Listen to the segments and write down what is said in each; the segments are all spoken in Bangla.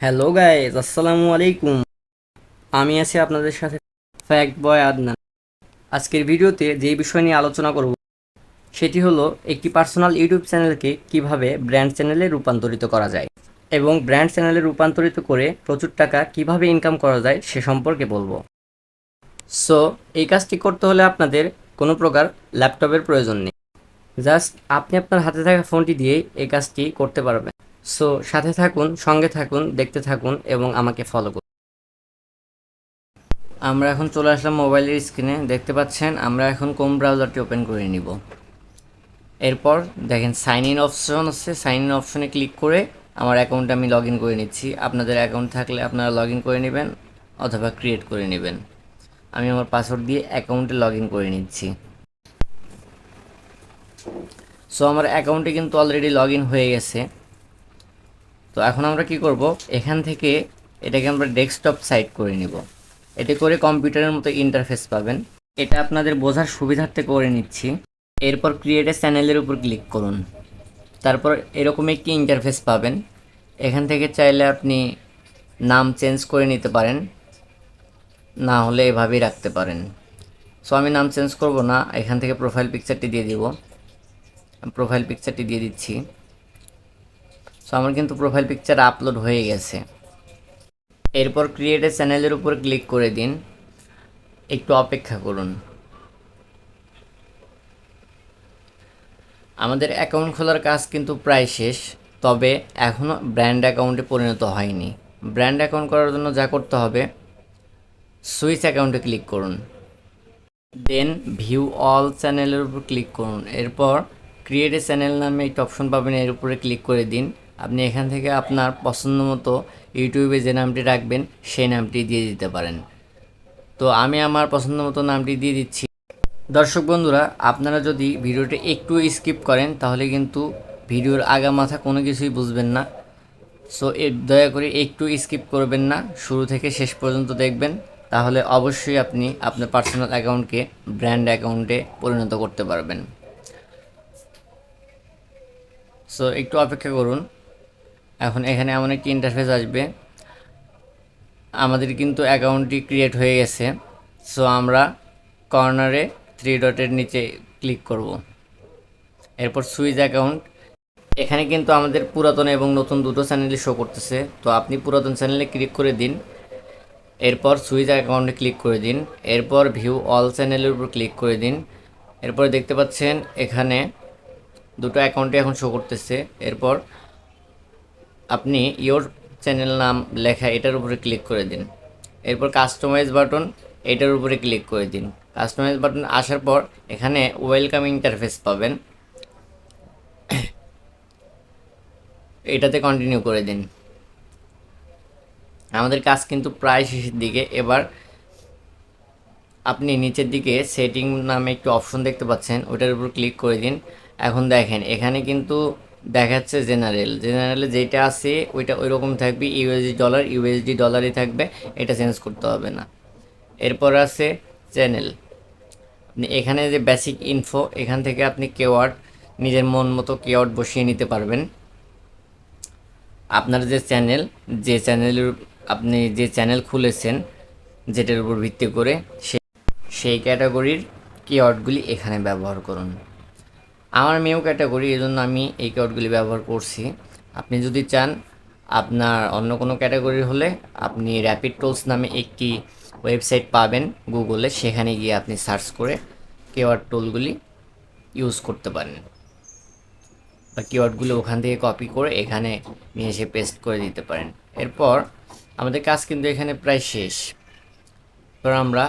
হ্যালো গাইজ আসসালামু আলাইকুম আমি আছি আপনাদের সাথে ফ্যাক্ট বয় আদনান আজকের ভিডিওতে যেই বিষয় নিয়ে আলোচনা করব, সেটি হলো একটি পার্সোনাল ইউটিউব চ্যানেলকে কীভাবে ব্র্যান্ড চ্যানেলে রূপান্তরিত করা যায় এবং ব্র্যান্ড চ্যানেলে রূপান্তরিত করে প্রচুর টাকা কীভাবে ইনকাম করা যায়, সে সম্পর্কে বলব। সো এই কাজটি করতে হলে আপনাদের কোনো প্রকার ল্যাপটপের প্রয়োজন নেই। জাস্ট আপনি আপনার হাতে থাকা ফোনটি দিয়েই এই কাজটি করতে পারবেন। সো সাথে থাকুন, সঙ্গে থাকুন, দেখতে থাকুন এবং আমাকে ফলো করুন। আমরা এখন চলে আসলাম মোবাইলের স্ক্রিনে দেখতে পাচ্ছেন, আমরা এখন কোম ব্রাউজারটি ওপেন করে নিব? এরপর দেখেন সাইন ইন অপশন আছে। সাইন ইন অপশনে ক্লিক করে আমার অ্যাকাউন্টে আমি লগ ইন করে নিচ্ছি। আপনাদের অ্যাকাউন্ট থাকলে আপনারা লগ ইন করে নেবেন অথবা ক্রিয়েট করে নেবেন। আমি আমার পাসওয়ার্ড দিয়ে অ্যাকাউন্টে লগ ইন করে নিচ্ছি। সো আমার অ্যাকাউন্টে কিন্তু অলরেডি লগ ইন হয়ে গেছে। তো এখন আমরা কি করব? এখান থেকে এটাকে আমরা ডেস্কটপ সাইট করে নিব। এতে করে কম্পিউটারের মতো ইন্টারফেস পাবেন। এটা আপনাদের বোঝার সুবিধার্থে করে নিচ্ছি। এরপর ক্রিয়েটে চ্যানেলের উপর ক্লিক করুন। তারপর এরকম একটি ইন্টারফেস পাবেন। এখান থেকে চাইলে আপনি নাম চেঞ্জ করে নিতে পারেন। না হলে এভাবেই রাখতে পারেন। সো আমি নাম চেঞ্জ করব না। এখান থেকে প্রোফাইল পিকচারটি দিয়ে দিব। প্রোফাইল পিকচারটি দিয়ে দিচ্ছি। সো আমার কিন্তু প্রোফাইল পিকচার আপলোড হয়ে গেছে। এরপর ক্রিয়েট এ চ্যানেলের উপর ক্লিক করে দিন। একটু অপেক্ষা করুন। আমাদের অ্যাকাউন্ট খোলার কাজ কিন্তু প্রায় শেষ, তবে এখনও ব্র্যান্ড অ্যাকাউন্টে পরিণত হয়নি। ব্র্যান্ড অ্যাকাউন্ট করার জন্য যা করতে হবে সুইচ অ্যাকাউন্টে ক্লিক করুন। দেন ভিউ অল চ্যানেলের উপর ক্লিক করুন। এরপর ক্রিয়েট এ চ্যানেল নামে একটি অপশন পাবেন, এর উপরে ক্লিক করে দিন। আপনি এখান থেকে আপনার পছন্দ মতো ইউটিউবে যে নামটি রাখবেন, সেই নামটি দিয়ে দিতে পারেন। তো আমি আমার পছন্দ মতো নামটি দিয়ে দিচ্ছি। দর্শক বন্ধুরা, আপনারা যদি ভিডিওটি একটু স্কিপ করেন, তাহলে কিন্তু ভিডিওর আগা মাথা কোনো কিছুই বুঝবেন না। সো দয়া করে একটু স্কিপ করবেন না, শুরু থেকে শেষ পর্যন্ত দেখবেন। তাহলে অবশ্যই আপনি আপনার পার্সোনাল অ্যাকাউন্টকে, ব্র্যান্ড অ্যাকাউন্টে পরিণত করতে পারবেন। সো একটু অপেক্ষা করুন। এখন এখানে এমন একটি ইন্টারফেস আসবে। আমাদের কিন্তু অ্যাকাউন্টটি ক্রিয়েট হয়ে গেছে। সো আমরা কর্নারে থ্রি ডটের নিচে ক্লিক করব। এরপর সুইচ অ্যাকাউন্ট এখানে কিন্তু আমাদের পুরাতন এবং নতুন দুটো চ্যানেলই শো করতেছে। তো, আপনি পুরাতন চ্যানেলে ক্লিক করে দিন। এরপর সুইচ অ্যাকাউন্টে ক্লিক করে দিন। এরপর ভিউ অল চ্যানেলের উপর ক্লিক করে দিন। এরপর দেখতে পাচ্ছেন, এখানে দুটো অ্যাকাউন্টে এখন শো করতেছে। এরপর আপনি ইয়োর চ্যানেল নাম লেখা এটার উপরে ক্লিক করে দিন। এরপর কাস্টমাইজ বাটন এটার উপরে ক্লিক করে দিন। কাস্টমাইজ বাটন আসার পর এখানে ওয়েলকাম ইন্টারফেস পাবেন। এটাতে কন্টিনিউ করে দিন। আমাদের কাজ কিন্তু প্রায় শেষের দিকে। এবার আপনি নিচের দিকে সেটিং নামে একটি অপশন দেখতে পাচ্ছেন ওটার উপর ক্লিক করে দিন। এখন দেখেন, এখানে কিন্তু দেখাচ্ছে জেনারেল। জেনারেলে যেটা আছে, ওইটা ওই রকম থাকবে। ইউএসডি ডলার, ইউএসডি ডলারই থাকবে, এটা চেঞ্জ করতে হবে না। এরপর আছে চ্যানেল। আপনি এখানে যে বেসিক ইনফো এখান থেকে আপনি কেওয়ার্ড নিজের মন মতো কেওয়ার্ড বসিয়ে নিতে পারবেন। আপনার যে চ্যানেল যে চ্যানেলের আপনি যে চ্যানেল খুলেছেন, যেটার উপর ভিত্তি করে সেই ক্যাটাগরির কিওয়ার্ডগুলি এখানে ব্যবহার করুন। আমার মেয়েও ক্যাটাগরি এই জন্য আমি এই কিওয়ার্ডগুলি ব্যবহার করছি। আপনি যদি চান আপনার অন্য কোনো ক্যাটাগরি হলে আপনি র্যাপিড টোলস নামে একটি ওয়েবসাইট পাবেন গুগলে সেখানে গিয়ে আপনি সার্চ করে কিওয়ার্ড টোলগুলি ইউজ করতে পারেন। বা কিওয়ার্ডগুলো ওখান থেকে কপি করে এখানে নিয়ে এসে পেস্ট করে দিতে পারেন। এরপর আমাদের কাজ কিন্তু এখানে প্রায় শেষ। এবার আমরা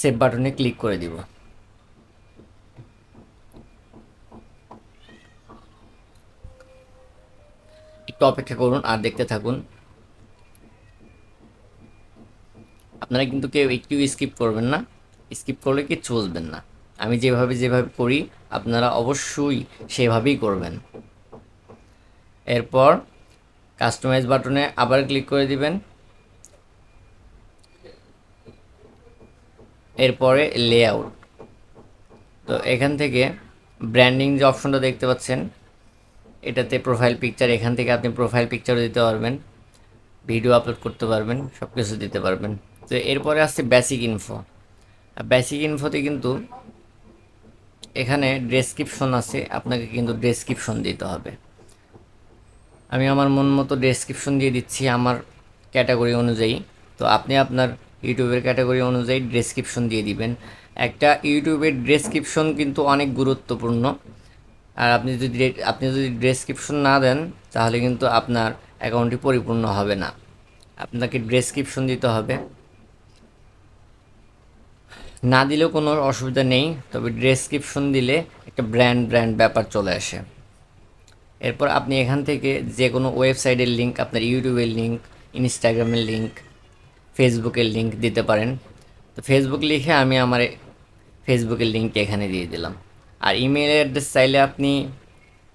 সেভ বাটনে ক্লিক করে দিব। একটু অপেক্ষা করুন আর দেখতে থাকুন। আপনারা কিন্তু কেউ একটু স্কিপ করবেন না। স্কিপ করলে কিচ্ছু বুঝবেন না। আমি যেভাবে যেভাবে করি, আপনারা অবশ্যই সেভাবেই করবেন। এরপর কাস্টমাইজ বাটনে আবার ক্লিক করে দিবেন। এরপরে লেআউট তো এখান থেকে ব্র্যান্ডিং যে অপশনটা দেখতে পাচ্ছেন এটাতে প্রোফাইল পিকচার এখান থেকে আপনি প্রোফাইল পিকচারও দিতে পারবেন ভিডিও আপলোড করতে পারবেন সব কিছু দিতে পারবেন। তো এরপরে আসছে বেসিক ইনফো বেসিক ইনফোতে কিন্তু এখানে ডেসক্রিপশন আছে, আপনাকে কিন্তু ডেসক্রিপশন দিতে হবে। আমি আমার মন মতো ডেসক্রিপশন দিয়ে দিচ্ছি আমার ক্যাটাগরি অনুযায়ী। তো আপনি আপনার ইউটিউবের ক্যাটাগরি অনুযায়ী ডেসক্রিপশন দিয়ে দিবেন। একটা ইউটিউবের ডেসক্রিপশন কিন্তু অনেক গুরুত্বপূর্ণ। আর আপনি যদি আপনি যদি ডেসক্রিপশন না দেন, তাহলে কিন্তু আপনার অ্যাকাউন্টটি পরিপূর্ণ হবে না। আপনাকে ডেসক্রিপশন দিতে হবে। না দিলেও কোনো অসুবিধা নেই, তবে ডেসক্রিপশন দিলে একটা ব্র্যান্ড ব্র্যান্ড ব্যাপার চলে আসে। এরপর আপনি এখান থেকে যে কোনো ওয়েবসাইটের লিঙ্ক আপনার ইউটিউবের লিঙ্ক ইনস্টাগ্রামের লিঙ্ক ফেসবুকের লিঙ্ক দিতে পারেন। তো ফেসবুক লিখে আমি আমার ফেসবুকের লিঙ্কটি এখানে দিয়ে দিলাম। আর ইমেল অ্যাড্রেস চাইলে আপনি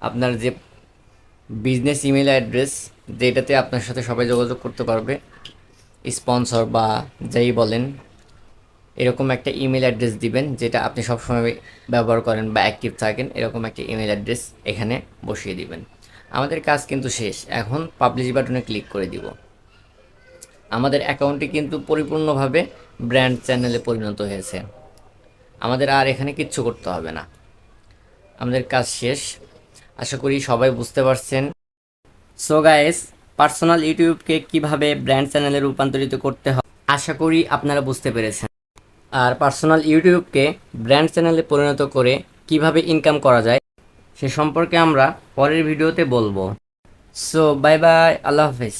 আপনার যে বিজনেস ইমেল অ্যাড্রেস যেটাতে আপনার সাথে সবাই যোগাযোগ করতে পারবে স্পন্সর বা যাই বলেন, এরকম একটা ইমেল অ্যাড্রেস দিবেন, যেটা আপনি সবসময় ব্যবহার করেন বা অ্যাক্টিভ থাকেন, এরকম একটা ইমেল অ্যাড্রেস এখানে বসিয়ে দিবেন। আমাদের কাজ কিন্তু শেষ। এখন পাবলিশ বাটনে ক্লিক করে দিব। আমাদের অ্যাকাউন্টটি কিন্তু পরিপূর্ণভাবে ব্র্যান্ড চ্যানেলে পরিণত হয়েছে। আমাদের আর এখানে কিচ্ছু করতে হবে না। আমাদের কাজ শেষ। আশা করি সবাই বুঝতে পারছেন। সো গাইস পার্সোনাল ইউটিউবকে কীভাবে ব্র্যান্ড চ্যানেলে রূপান্তরিত করতে হয়, আশা করি আপনারা বুঝতে পেরেছেন। আর পার্সোনাল ইউটিউবকে ব্র্যান্ড চ্যানেলে পরিণত করে কীভাবে ইনকাম করা যায়, সে সম্পর্কে আমরা পরের ভিডিওতে বলব। সো বাই বাই আল্লাহ হাফেজ।